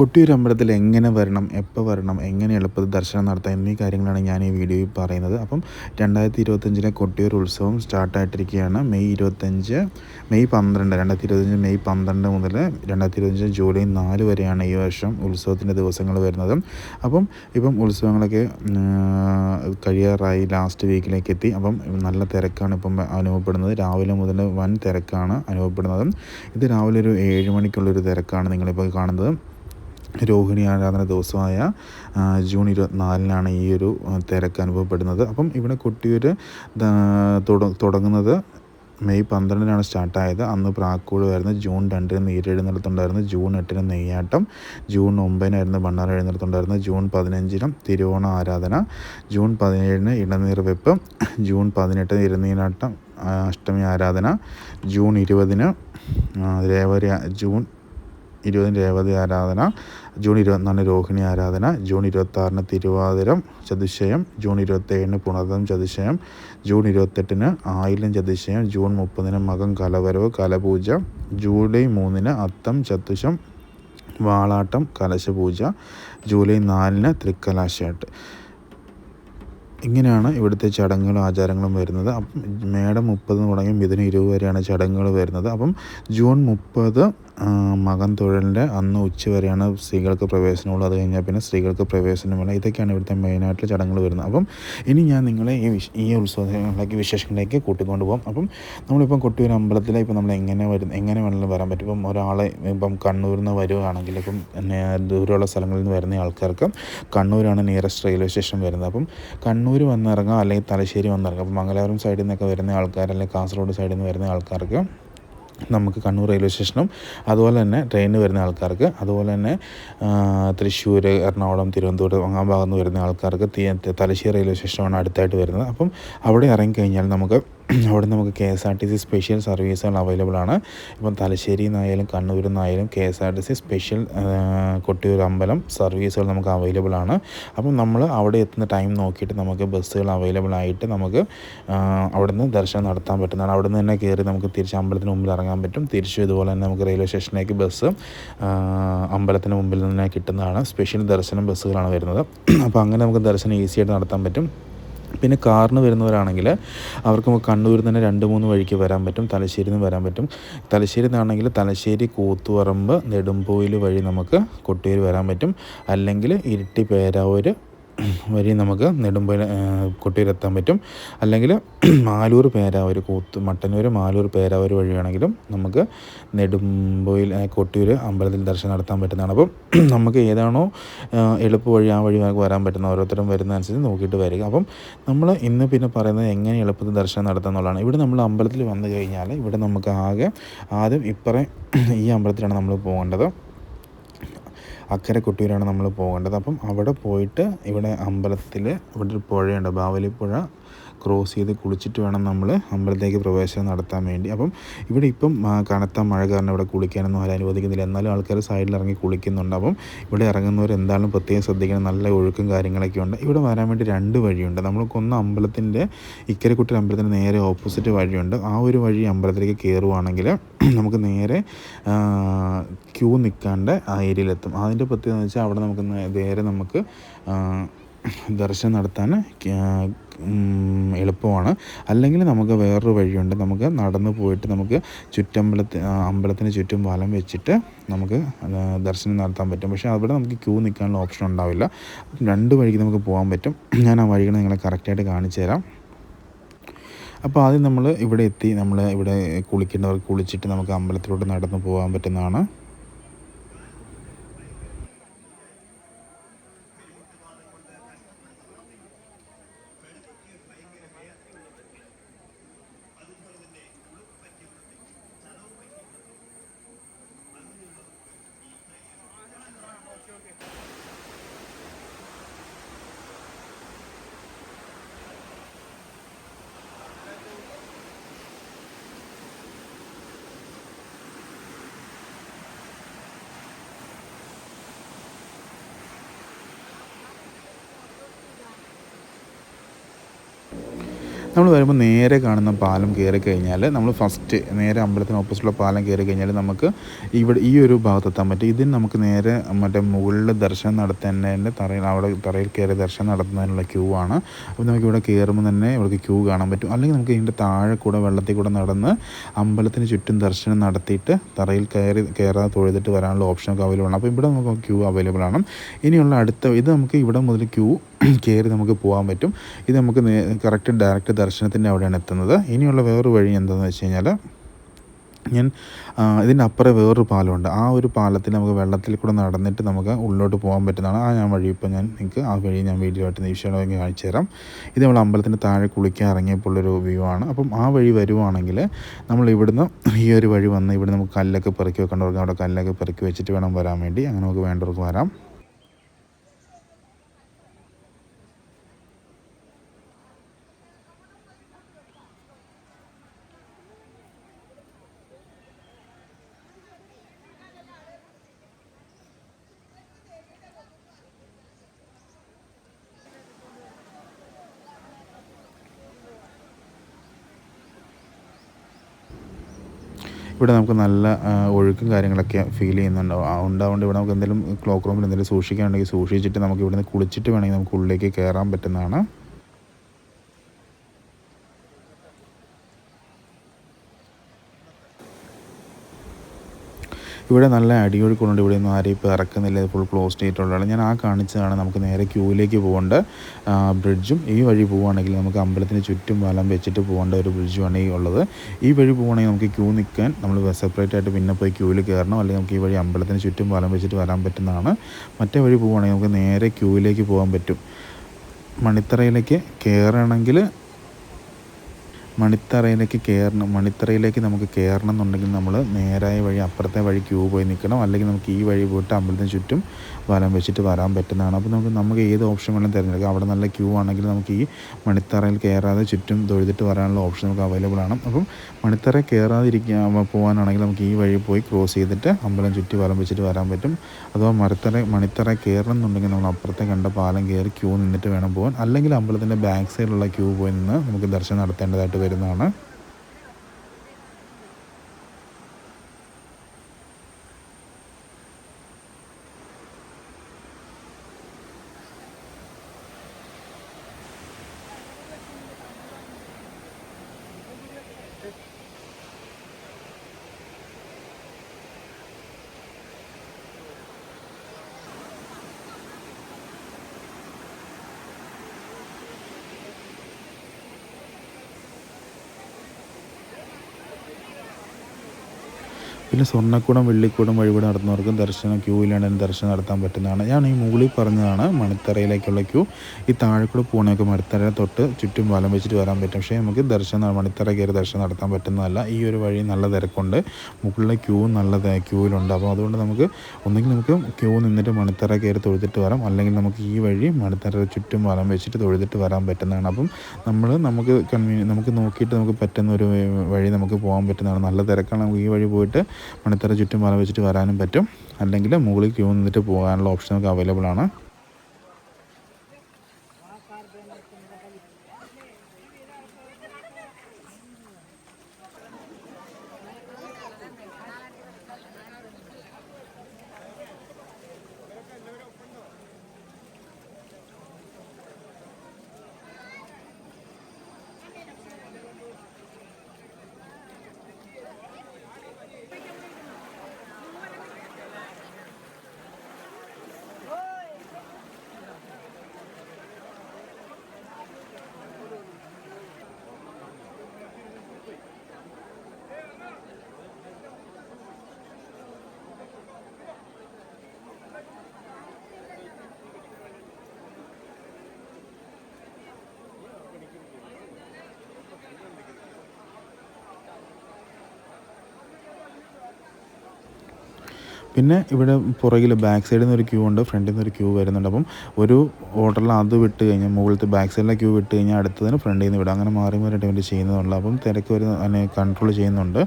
കൊട്ടിയൂർ അമ്പലത്തിൽ എങ്ങനെ വരണം എപ്പോൾ വരണം എങ്ങനെ എളുപ്പത്തിൽ ദർശനം നടത്താം എന്നീ കാര്യങ്ങളാണ് ഞാൻ ഈ വീഡിയോയിൽ പറയുന്നത്. അപ്പം രണ്ടായിരത്തി ഇരുപത്തഞ്ചിലെ കൊട്ടിയൂർ ഉത്സവം സ്റ്റാർട്ടായിട്ടിരിക്കുകയാണ് മെയ് ഇരുപത്തഞ്ച് മെയ് പന്ത്രണ്ട് രണ്ടായിരത്തി ഇരുപത്തഞ്ച് മെയ് പന്ത്രണ്ട് മുതൽ രണ്ടായിരത്തി ഇരുപത്തഞ്ച് ജൂലൈ നാല് വരെയാണ് ഈ വർഷം ഉത്സവത്തിന്റെ ദിവസങ്ങൾ വരുന്നത്. അപ്പം ഇപ്പം ഉത്സവങ്ങളൊക്കെ കഴിയാറായി ലാസ്റ്റ് വീക്കിലേക്ക് എത്തി. അപ്പം നല്ല തിരക്കാണ് ഇപ്പം അനുഭവപ്പെടുന്നത്. രാവിലെ മുതൽ വൻ തിരക്കാണ് അനുഭവപ്പെടുന്നത്. ഇത് രാവിലെ ഒരു ഏഴ് മണിക്കുള്ളൊരു തിരക്കാണ് നിങ്ങളിപ്പോൾ കാണുന്നത്. രോഹിണി ആരാധന ദിവസമായ ജൂൺ ഇരുപത്തിനാലിനാണ് ഈ ഒരു തിരക്ക് അനുഭവപ്പെടുന്നത്. അപ്പം ഇവിടെ കൊട്ടിയൂർ തുടങ്ങുന്നത് മെയ് പന്ത്രണ്ടിനാണ് സ്റ്റാർട്ടായത്. അന്ന് പ്രാക്കൂടുമായിരുന്നു ജൂൺ രണ്ടിന് നീരെഴുന്നള്ളത്തുണ്ടായിരുന്നു ജൂൺ എട്ടിന് നെയ്യാട്ടം. ജൂൺ ഒമ്പതിനായിരുന്നു ബണ്ണാർ എഴുന്നള്ളത്തുണ്ടായിരുന്നു ജൂൺ പതിനഞ്ചിനും തിരുവോണ ആരാധന. ജൂൺ പതിനേഴിന് ഇടനീർ വെപ്പ്. ജൂൺ പതിനെട്ടിന് ഇരുന്നീനാട്ടം അഷ്ടമി ആരാധന. ജൂൺ ഇരുപതിന് രേവരി ജൂൺ ഇരുപതിന് രേവതി ആരാധന ജൂൺ ഇരുപത്തിനാലിന് രോഹിണി ആരാധന ജൂൺ ഇരുപത്താറിന് തിരുവാതിരം ചതുശയം ജൂൺ ഇരുപത്തേഴിന് പുണർദം ചതുശയം ജൂൺ ഇരുപത്തെട്ടിന് ആയില്യം ചതുശയം ജൂൺ മുപ്പതിന് മകം കലവരവ് കലപൂജ ജൂലൈ മൂന്നിന് അത്തം ചതുശം വാളാട്ടം കലശപൂജ ജൂലൈ നാലിന് തൃക്കലാശയാട്ട് ഇങ്ങനെയാണ് ഇവിടുത്തെ ചടങ്ങുകളും ആചാരങ്ങളും വരുന്നത്. അപ്പം മേടം മുപ്പത് തുടങ്ങി മിഥുന ഇരുപത് വരെയാണ് ചടങ്ങുകൾ വരുന്നത്. അപ്പം ജൂൺ മുപ്പത് മകൻ തൊഴിലിന്റെ അന്ന് ഉച്ച വരെയാണ് സ്ത്രീകൾക്ക് പ്രവേശനമുള്ളൂ അത് കഴിഞ്ഞാൽ പിന്നെ സ്ത്രീകൾക്ക് പ്രവേശനമില്ല ഇതൊക്കെയാണ് ഇവിടുത്തെ മെയിനായിട്ടുള്ള ചടങ്ങുകൾ വരുന്നത്. അപ്പം ഇനി ഞാൻ നിങ്ങളെ ഈ ഈ ഉത്സവങ്ങളിലേക്ക് വിശേഷങ്ങളിലേക്ക് കൂട്ടിക്കൊണ്ട് പോകും അപ്പം നമ്മളിപ്പം കൊട്ടിയൂർ അമ്പലത്തിൽ ഇപ്പം നമ്മൾ എങ്ങനെ വരുന്ന എങ്ങനെ വേണമെങ്കിലും വരാൻ പറ്റും. ഇപ്പം ഒരാളെ ഇപ്പം കണ്ണൂരിൽ നിന്ന് വരുവാണെങ്കിൽ ഇപ്പം ദൂരമുള്ള സ്ഥലങ്ങളിൽ നിന്ന് വരുന്ന ആൾക്കാർക്ക് കണ്ണൂരാണ് നിയറസ്റ്റ് റെയിൽവേ സ്റ്റേഷൻ വരുന്നത്. അപ്പം കണ്ണൂർ വന്നിറങ്ങാം അല്ലെങ്കിൽ തലശ്ശേരി വന്നിറങ്ങാം. അപ്പം മംഗലാപുരം സൈഡിൽ നിന്നൊക്കെ വരുന്ന ആൾക്കാർ അല്ലെങ്കിൽ കാസർഗോഡ് സൈഡിൽ നിന്ന് വരുന്ന ആൾക്കാർക്ക് നമുക്ക് കണ്ണൂർ റെയിൽവേ സ്റ്റേഷനും അതുപോലെ തന്നെ ട്രെയിനിന് വരുന്ന ആൾക്കാർക്ക് അതുപോലെ തന്നെ തൃശ്ശൂർ എറണാകുളം തിരുവനന്തപുരം അങ്ങാൻ ഭാഗത്ത് നിന്ന് വരുന്ന ആൾക്കാർക്ക് തലശ്ശേരി റെയിൽവേ സ്റ്റേഷനാണ് അടുത്തായിട്ട് വരുന്നത്. അപ്പം അവിടെ ഇറങ്ങിക്കഴിഞ്ഞാൽ നമുക്ക് അവിടെ നമുക്ക് K S R T C special സർവീസുകൾ അവൈലബിൾ ആണ്. ഇപ്പം തലശ്ശേരിയിൽ നിന്നായാലും കണ്ണൂരിൽ നിന്നായാലും K S R T C special Kottiyoor അമ്പലം സർവീസുകൾ നമുക്ക് അവൈലബിൾ ആണ്. അപ്പം നമ്മൾ അവിടെ എത്തുന്ന ടൈം നോക്കിയിട്ട് നമുക്ക് ബസ്സുകൾ അവൈലബിൾ ആയിട്ട് നമുക്ക് അവിടെ നിന്ന് ദർശനം നടത്താൻ പറ്റുന്നതാണ്. അവിടെ നിന്ന് തന്നെ കയറി നമുക്ക് തിരിച്ച് അമ്പലത്തിന് മുമ്പിൽ ഇറങ്ങാൻ പറ്റും. തിരിച്ചും ഇതുപോലെ തന്നെ നമുക്ക് റെയിൽവേ സ്റ്റേഷനിലേക്ക് ബസ് അമ്പലത്തിന് മുമ്പിൽ നിന്ന് കിട്ടുന്നതാണ്. സ്പെഷ്യൽ ദർശനം ബസ്സുകളാണ് വരുന്നത്. അപ്പോൾ അങ്ങനെ നമുക്ക് ദർശനം ഈസിയായിട്ട് നടത്താൻ പറ്റും. പിന്നെ കാറിന് വരുന്നവരാണെങ്കിൽ അവർക്ക് കണ്ണൂരിൽ തന്നെ രണ്ട് മൂന്ന് വഴിക്ക് വരാൻ പറ്റും തലശ്ശേരിയിൽ നിന്ന് വരാൻ പറ്റും. തലശ്ശേരി നിന്നാണെങ്കിൽ തലശ്ശേരി കൂത്തുപറമ്പ് നെടുമ്പോയിൽ വഴി നമുക്ക് കൊട്ടിയൂർ വരാൻ പറ്റും. അല്ലെങ്കിൽ ഇരിട്ടി പേരാവൂർ വഴി നമുക്ക് നെടുമ്പ കൊട്ടിയൂരെത്താൻ പറ്റും. അല്ലെങ്കിൽ മാലൂർ പേരാവൂർ കൂത്ത് മട്ടന്നൂർ മാലൂർ പേരാവൂർ വഴിയാണെങ്കിലും നമുക്ക് നെടുമ്പോയിൽ കൊട്ടിയൂർ അമ്പലത്തിൽ ദർശനം നടത്താൻ പറ്റുന്നതാണ്. അപ്പം നമുക്ക് ഏതാണോ എളുപ്പ വഴി ആ വഴി നമുക്ക് വരാൻ പറ്റുന്ന ഓരോരുത്തരും വരുന്ന അനുസരിച്ച് നോക്കിയിട്ട് വരിക. അപ്പം നമ്മൾ ഇന്ന് പിന്നെ പറയുന്നത് എങ്ങനെ എളുപ്പത്തിൽ ദർശനം നടത്താം എന്നുള്ളതാണ്. ഇവിടെ നമ്മൾ അമ്പലത്തിൽ വന്നു കഴിഞ്ഞാൽ ഇവിടെ നമുക്ക് ആകെ ആദ്യം ഇപ്പറേ ഈ അമ്പലത്തിലാണ് നമ്മൾ പോകേണ്ടത്. അക്കരെ കൊട്ടിയൂരാണ് നമ്മൾ പോകേണ്ടത്. അപ്പം അവിടെ പോയിട്ട് ഇവിടെ അമ്പലത്തിൽ ഇവിടെ ഒരു പുഴയുണ്ട് ബാവലിപ്പുഴ. ക്രോസ് ചെയ്ത് കുളിച്ചിട്ട് വേണം നമ്മൾ അമ്പലത്തിലേക്ക് പ്രവേശനം നടത്താൻ വേണ്ടി. അപ്പം ഇവിടെ ഇപ്പം കനത്ത മഴ കാരണം ഇവിടെ കുളിക്കാനൊന്നും ആരും അനുവദിക്കുന്നില്ല. എന്നാലും ആൾക്കാർ സൈഡിൽ ഇറങ്ങി കുളിക്കുന്നുണ്ട്. അപ്പം ഇവിടെ ഇറങ്ങുന്നവർ എന്തായാലും പ്രത്യേകം ശ്രദ്ധിക്കണം. നല്ല ഒഴുക്കും കാര്യങ്ങളൊക്കെ ഉണ്ട്. ഇവിടെ വരാൻ വേണ്ടി രണ്ട് വഴിയുണ്ട്. നമ്മൾക്കൊന്ന് അമ്പലത്തിന്റെ ഇക്കരക്കുട്ടി അമ്പലത്തിന്റെ നേരെ ഓപ്പോസിറ്റ് വഴിയുണ്ട്. ആ ഒരു വഴി അമ്പലത്തിലേക്ക് കയറുവാണെങ്കിൽ നമുക്ക് നേരെ ക്യൂ നിൽക്കാണ്ട് ആ ഏരിയയിലെത്തും അതിന്റെ പ്രത്യേകത എന്ന് വെച്ചാൽ അവിടെ നമുക്ക് നേരെ നമുക്ക് ദർശനം നടത്താൻ എളുപ്പമാണ്. അല്ലെങ്കിൽ നമുക്ക് വേറൊരു വഴിയുണ്ട്. നമുക്ക് നടന്നു പോയിട്ട് നമുക്ക് ചുറ്റമ്പലത്തി അമ്പലത്തിന് ചുറ്റും വലം വെച്ചിട്ട് നമുക്ക് ദർശനം നടത്താൻ പറ്റും. പക്ഷേ അവിടെ നമുക്ക് ക്യൂ നിൽക്കാനുള്ള ഓപ്ഷൻ ഉണ്ടാവില്ല. രണ്ട് വഴിക്ക് നമുക്ക് പോകാൻ പറ്റും. ഞാൻ ആ വഴികൾ നിങ്ങളെ കറക്റ്റായിട്ട് കാണിച്ചു തരാം. അപ്പോൾ ആദ്യം നമ്മൾ ഇവിടെ എത്തി. നമ്മൾ ഇവിടെ കുളിക്കേണ്ടവർക്ക് കുളിച്ചിട്ട് നമുക്ക് അമ്പലത്തിലോട്ട് നടന്നു പോകാൻ പറ്റുന്നതാണ്. നമ്മൾ വരുമ്പോൾ നേരെ കാണുന്ന പാലം കയറി കഴിഞ്ഞാൽ നമ്മൾ ഫസ്റ്റ് നേരെ അമ്പലത്തിന് ഓപ്പോസിറ്റുള്ള പാലം കയറി കഴിഞ്ഞാൽ നമുക്ക് ഇവിടെ ഈ ഒരു ഭാഗത്തെത്താൻ പറ്റും. ഇതിന് നമുക്ക് നേരെ മറ്റേ മുകളിൽ ദർശനം നടത്തുന്നതിന്റെ തറയിൽ അവിടെ തറയിൽ കയറി ദർശനം നടത്തുന്നതിനുള്ള ക്യൂ ആണ്. അപ്പോൾ നമുക്ക് ഇവിടെ കയറുമ്പോൾ തന്നെ ഇവിടെ ക്യൂ കാണാൻ പറ്റും. അല്ലെങ്കിൽ നമുക്ക് ഇതിന്റെ താഴെ കൂടെ വെള്ളത്തിൽ കൂടെ നടന്ന് അമ്പലത്തിന് ചുറ്റും ദർശനം നടത്തിയിട്ട് തറയിൽ കയറി കയറാതെ തൊഴുതിട്ട് വരാനുള്ള ഓപ്ഷനൊക്കെ അവൈലബിൾ ആണ്. അപ്പോൾ ഇവിടെ നമുക്ക് ക്യൂ അവൈലബിൾ ആണ്. ഇനിയുള്ള അടുത്ത ഇത് നമുക്ക് ഇവിടെ മുതൽ ക്യൂ കയറി നമുക്ക് പോകാൻ പറ്റും. ഇത് നമുക്ക് കറക്റ്റ് ഡയറക്റ്റ് ദർശനത്തിന്റെ അവിടെയാണ് എത്തുന്നത്. ഇനിയുള്ള വേറൊരു വഴി എന്താണെന്ന് വെച്ച് കഴിഞ്ഞാൽ ഞാൻ ഇതിന്റെ അപ്പുറം വേറൊരു പാലമുണ്ട്. ആ ഒരു പാലത്തിൽ നമുക്ക് വെള്ളത്തിൽ കൂടെ നടന്നിട്ട് നമുക്ക് ഉള്ളിലോട്ട് പോകാൻ പറ്റുന്നതാണ്. ആ ഞാൻ വഴി ഇപ്പോൾ ഞാൻ നിങ്ങൾക്ക് ആ വഴി ഞാൻ വീഡിയോ ആയിട്ട് നിമിഷങ്ങളൊക്കെ കാണിച്ചു തരാം. ഇത് നമ്മൾ അമ്പലത്തിന്റെ താഴെ കുളിക്കാൻ ഇറങ്ങിയപ്പോഴുള്ളൊരു വ്യൂ ആണ്. അപ്പം ആ വഴി വരുവാണെങ്കിൽ നമ്മൾ ഇവിടുന്ന് ഈ ഒരു വഴി വന്ന് ഇവിടെ നമുക്ക് കല്ലൊക്കെ പെറുക്കി വെക്കേണ്ടവർക്ക് അവിടെ കല്ലൊക്കെ പെറുക്കി വെച്ചിട്ട് വേണം വരാൻ വേണ്ടി. അങ്ങനെ നമുക്ക് വേണ്ടവർക്ക് വരാം. ഇവിടെ നമുക്ക് നല്ല ഒഴുക്കും കാര്യങ്ങളൊക്കെ ഫീൽ ചെയ്യുന്നുണ്ട്. ആ, ഉണ്ടാവുകൊണ്ട് ഇവിടെ നമുക്ക് എന്തെങ്കിലും ക്ലോക്ക് റൂമിൽ എന്തെങ്കിലും സൂക്ഷിക്കാനുണ്ടെങ്കിൽ സൂക്ഷിച്ചിട്ട് നമുക്ക് ഇവിടുന്ന് കുളിച്ചിട്ട് വേണമെങ്കിൽ നമുക്ക് ഉള്ളിലേക്ക് കയറാൻ പറ്റുന്നതാണ്. ഇവിടെ നല്ല അടിയൊഴുക്കുണ്ട്. ഇവിടെ ഒന്നും ആരെയും ഇപ്പോൾ ഇറക്കുന്നില്ല. ഫുൾ ക്ലോസ് ചെയ്തിട്ടുള്ളതാണ് ഞാൻ ആ കാണിച്ചതാണ് നമുക്ക് നേരെ ക്യൂവിലേക്ക് പോകേണ്ട ബ്രിഡ്ജും ഈ വഴി പോവുകയാണെങ്കിൽ നമുക്ക് അമ്പലത്തിന് ചുറ്റും വലം വെച്ചിട്ട് പോകേണ്ട ഒരു ബ്രിഡ്ജുമാണ് ഈ ഉള്ളത്. ഈ വഴി പോവുകയാണെങ്കിൽ നമുക്ക് ക്യൂ നിൽക്കാൻ നമ്മൾ സെപ്പറേറ്റ് ആയിട്ട് പിന്നെ പോയി ക്യൂവിൽ കയറണം. അല്ലെങ്കിൽ നമുക്ക് ഈ വഴി അമ്പലത്തിന് ചുറ്റും വലം വെച്ചിട്ട് വരാൻ പറ്റുന്നതാണ്. മറ്റേ വഴി പോവുകയാണെങ്കിൽ നമുക്ക് നേരെ ക്യൂവിലേക്ക് പോകാൻ പറ്റും. മണിത്തറയിലേക്ക് കയറണമെങ്കിൽ മണിത്തറയിലേക്ക് കയറണം. മണിത്തറയിലേക്ക് നമുക്ക് കയറണം എന്നുണ്ടെങ്കിൽ നമ്മൾ നേരായ വഴി അപ്പുറത്തെ വഴി ക്യൂ പോയി നിൽക്കണം. അല്ലെങ്കിൽ നമുക്ക് ഈ വഴി പോയിട്ട് അമ്പലത്തിന് ചുറ്റും വലം വെച്ചിട്ട് വരാൻ പറ്റുന്നതാണ്. അപ്പോൾ നമുക്ക് നമുക്ക് ഏത് ഓപ്ഷൻ വേണമെങ്കിലും തിരഞ്ഞെടുക്കാം. അവിടെ നല്ല ക്യൂ ആണെങ്കിൽ നമുക്ക് ഈ മണിത്തറയിൽ കയറാതെ ചുറ്റും തൊഴുതിട്ട് വരാനുള്ള ഓപ്ഷൻ നമുക്ക് അവൈലബിൾ ആണ്. അപ്പം മണിത്തറ കയറാതിരിക്കാൻ പോകാനാണെങ്കിൽ നമുക്ക് ഈ വഴി പോയി ക്രോസ് ചെയ്തിട്ട് അമ്പലം ചുറ്റി വലം വെച്ചിട്ട് വരാൻ പറ്റും. അഥവാ മരത്തറ മണിത്തറ കയറണം എന്നുണ്ടെങ്കിൽ നമ്മൾ അപ്പുറത്തെ കണ്ട പാലം കയറി ക്യൂ നിന്നിട്ട് വേണം പോകാൻ അല്ലെങ്കിൽ അമ്പലത്തിന്റെ ബാക്ക് സൈഡിലുള്ള ക്യൂ പോയി നിന്ന് നമുക്ക് ദർശനം നടത്തേണ്ടതായിട്ട് വരുന്നതാണ്. പിന്നെ സ്വർണക്കൂടം വെള്ളിക്കൂടം വഴി കൂടെ നടത്തുന്നവർക്കും ദർശനം ക്യൂവിലാണ് ദർശനം നടത്താൻ പറ്റുന്നതാണ്. ഞാൻ ഈ മുകളിൽ പറഞ്ഞതാണ് മണിത്തറയിലേക്കുള്ള ക്യൂ. ഈ താഴെക്കൂടെ കൂടെ പോകണമൊക്കെ മണിത്തറ തൊട്ട് ചുറ്റും വലം വെച്ചിട്ട് വരാൻ പറ്റും. പക്ഷേ നമുക്ക് ദർശനം മണിത്തറ കയറി ദർശനം നടത്താൻ പറ്റുന്നതല്ല. ഈ ഒരു വഴി നല്ല തിരക്കുണ്ട്. മുകളിലെ ക്യൂ നല്ല ക്യൂവിലുണ്ട്. അപ്പോൾ അതുകൊണ്ട് നമുക്ക് ഒന്നെങ്കിൽ നമുക്ക് ക്യൂ നിന്നിട്ട് മണിത്തറ കയറി തൊഴുതിട്ട് വരാം. അല്ലെങ്കിൽ നമുക്ക് ഈ വഴി മണിത്തറ ചുറ്റും വലം വെച്ചിട്ട് തൊഴുതിട്ട് വരാൻ പറ്റുന്നതാണ്. അപ്പം നമ്മൾ നമുക്ക് കൺവീനിയ നമുക്ക് നോക്കിയിട്ട് നമുക്ക് പറ്റുന്ന ഒരു വഴി നമുക്ക് പോകാൻ പറ്റുന്നതാണ്. നല്ല തിരക്കാണ്. നമുക്ക് ഈ വഴി പോയിട്ട് മണിത്തറ ചുറ്റും വല വെച്ചിട്ട് വരാനും പറ്റും. അല്ലെങ്കിൽ മുകളിൽ ക്യൂ നിന്നിട്ട് പോകാനുള്ള ഓപ്ഷൻ നമുക്ക് അവൈലബിൾ ആണ്. പിന്നെ ഇവിടെ പുറകിൽ ബാക്ക് സൈഡിൽ നിന്ന് ഒരു ക്യൂ ഉണ്ട് ഫ്രണ്ടിൽ നിന്ന് ഒരു ക്യൂ വരുന്നുണ്ട്. അപ്പം ഒരു ഓർഡറിൽ അത് വിട്ട് കഴിഞ്ഞാൽ മുകളിലത്തെ ബാക്ക് സൈഡിലെ ക്യൂ വിട്ട് കഴിഞ്ഞാൽ അടുത്തതിന് ഫ്രണ്ടിൽ നിന്ന് വിടാം. അങ്ങനെ മാറി മാറി വേണ്ടി ചെയ്യുന്നതുള്ളൂ അപ്പം തിരക്ക് വരുന്ന കൺട്രോൾ ചെയ്യുന്നുണ്ട്.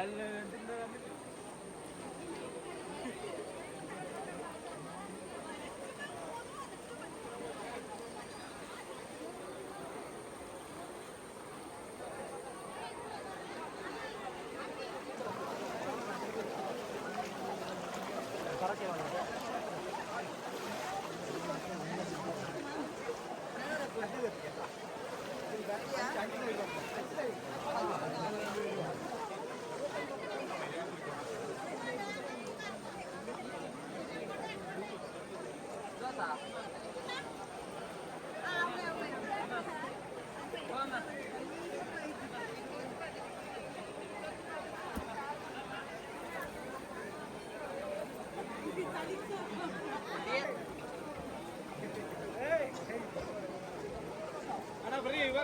कल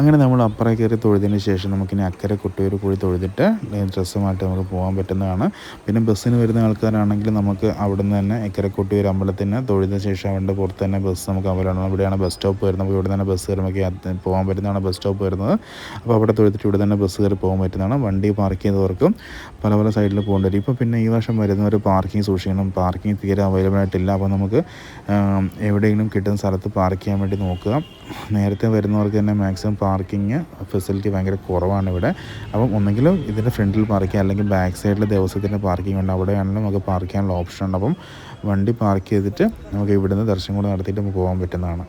അങ്ങനെ നമ്മൾ അപ്പുറം കയറി തൊഴുതിന് ശേഷം നമുക്കിനി അക്കരെ കൊട്ടൂർ കൂടി തൊഴുതിട്ട് ഡ്രസ്സുമായിട്ട് നമുക്ക് പോകാൻ പറ്റുന്നതാണ്. പിന്നെ ബസ്സിന് വരുന്ന ആൾക്കാരാണെങ്കിൽ നമുക്ക് അവിടെ നിന്ന് തന്നെ ഇക്കരെ കൊട്ടൂർ അമ്പലത്തിന് തൊഴുതിന് ശേഷം അവിടെ പുറത്ത് തന്നെ ബസ് നമുക്ക് അമ്പലമാണ് ഇവിടെയാണ് ബസ് സ്റ്റോപ്പ് വരുന്നത്. അപ്പോൾ ഇവിടെ തന്നെ ബസ് കയറി നമുക്ക് പോകാൻ പറ്റുന്നതാണ് ബസ് സ്റ്റോപ്പ് വരുന്നത്. അപ്പോൾ അവിടെ തൊഴുതിട്ട് ഇവിടെ തന്നെ ബസ് കയറി പോകാൻ പറ്റുന്നതാണ്. വണ്ടി പാർക്ക് ചെയ്തവർക്കും പല പല സൈഡിൽ പോകേണ്ടി വരും. ഇപ്പോൾ പിന്നെ ഈ വർഷം വരുന്നവർ പാർക്കിംഗ് സൂക്ഷിക്കണം. പാർക്കിംഗ് തീരെ അവൈലബിൾ ആയിട്ടില്ല. അപ്പോൾ നമുക്ക് എവിടെയെങ്കിലും കിട്ടുന്ന സ്ഥലത്ത് പാർക്ക് ചെയ്യാൻ വേണ്ടി നോക്കുക. നേരത്തെ വരുന്നവർക്ക് തന്നെ മാക്സിമം പാർക്കിംഗ് ഫെസിലിറ്റി ഭയങ്കര കുറവാണ് ഇവിടെ. അപ്പം ഒന്നെങ്കിലും ഇതിന്റെ ഫ്രണ്ടിൽ പാർക്ക് ചെയ്യാം അല്ലെങ്കിൽ ബാക്ക് സൈഡിൽ ദിവസത്തിന്റെ പാർക്കിംഗ് ഉണ്ട്. അവിടെയാണെങ്കിലും നമുക്ക് പാർക്ക് ചെയ്യാനുള്ള ഓപ്ഷൻ ഉണ്ട്. അപ്പം വണ്ടി പാർക്ക് ചെയ്തിട്ട് നമുക്ക് ഇവിടുന്ന് ദർശനം കൂടെ നടത്തിയിട്ട് നമുക്ക് പോകാൻ പറ്റുന്നതാണ്.